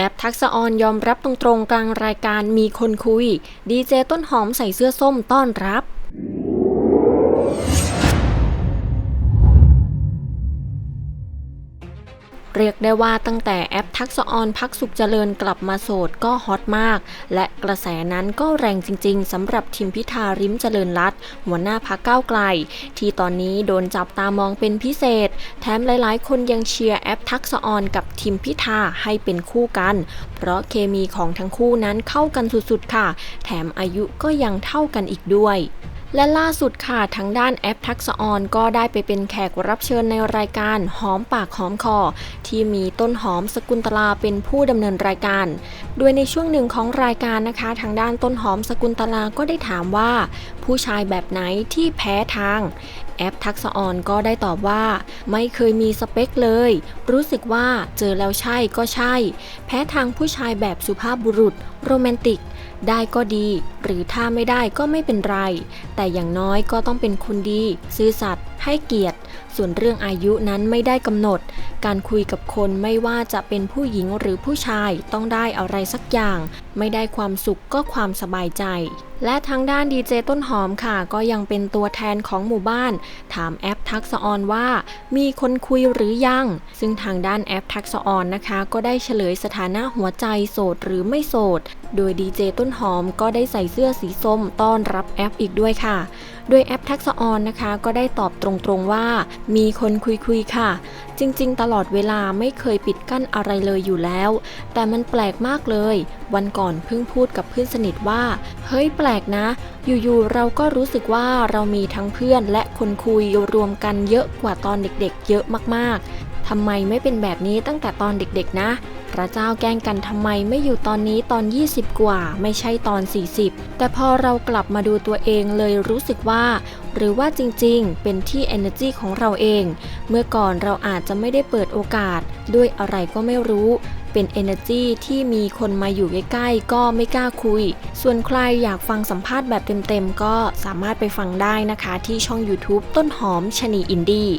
แอปทักษออนยอมรับตรงๆกลางรายการมีคนคุย ดีเจต้นหอมใส่เสื้อส้มต้อนรับ เรียกได้ว่าตั้งแต่แอปทักษออนพักสุขเจริญกลับมาโสดก็ฮอตมาก และกระแสนั้นก็แรงจริง ๆสำหรับทิมพิธาริมเจริญรัตน์หัวหน้าพักก้าวไกล ที่ตอนนี้โดนจับตามองเป็นพิเศษ แถมหลายๆ คนยังเชียร์แอปทักษออนกับทิมพิธาให้เป็นคู่กัน เพราะเคมีของทั้งคู่นั้นเข้ากันสุดๆค่ะ แถมอายุก็ยังเท่ากันอีกด้วย และล่าสุดค่ะทางด้านแอปทักษออนก็ได้ไปเป็นแขกรับเชิญในรายการหอมปากหอมคอ ที่มีต้นหอมสกุลตลาเป็นผู้ดำเนินรายการ โดยในช่วงหนึ่งของรายการนะคะ ทางด้านต้นหอมสกุลตลาก็ได้ถามว่า ผู้ชายแบบไหนที่แพ้ทาง แอปทักษออนก็ได้ตอบว่า ไม่เคยมีสเปคเลย รู้สึกว่าเจอแล้วใช่ก็ใช่ แพ้ทางผู้ชายแบบสุภาพบุรุษ โรแมนติก ได้ก็ดี หรือถ้าไม่ได้ก็ไม่เป็นไร แต่อย่างน้อยก็ต้องเป็นคนดี ซื่อสัตย์ ให้เกียรติ ส่วนเรื่องอายุนั้นไม่ได้กำหนด การคุยกับคนไม่ว่าจะเป็นผู้หญิงหรือผู้ชายต้องได้อะไรสักอย่าง ไม่ได้ความสุขก็ความสบายใจ และทางด้านดีเจต้นหอมค่ะ ก็ยังเป็นตัวแทนของหมู่บ้าน ถามแอปทักษออนว่า มีคนคุยหรือยัง ซึ่งทางด้านแอปทักษออนนะคะ ก็ได้เฉลยสถานะหัวใจโสดหรือไม่โสด โดยดีเจต้นหอมก็ได้ใส่เสื้อสีส้มต้อนรับแอปอีกด้วยค่ะ โดยแอปทักษออนนะคะ ก็ได้ตอบตรงรงๆว่า มีคนคุยๆค่ะ จริงๆ ตลอดเวลาไม่เคยปิดกั้นอะไรเลยอยู่แล้ว แต่มันแปลกมากเลย วันก่อนเพิ่งพูดกับเพื่อนสนิทว่า เฮ้ยแปลกนะ อยู่ๆเราก็รู้สึกว่าเรามีทั้งเพื่อนและคนคุยรวมกันเยอะกว่าตอนเด็กๆ เยอะมากๆทำไมไม่เป็นแบบนี้ตั้งแต่ตอนเด็กๆนะ พระเจ้าแกล้งกันทำไมไม่อยู่ตอนนี้ตอน 20 กว่า ไม่ใช่ตอน 40 แต่พอเรากลับมาดูตัวเองเลยรู้สึกว่า หรือว่าจริงๆ เป็นที่ energy ของเราเอง เมื่อก่อนเราอาจจะไม่ได้เปิดโอกาส ด้วยอะไรก็ไม่รู้ เป็น energy ที่มีคนมาอยู่ใกล้ๆ ก็ไม่กล้าคุย ส่วนใครอยากฟังสัมภาษณ์แบบเต็มๆ ก็สามารถไปฟังได้นะคะที่ช่อง YouTube ต้นหอมชะนีอินดี้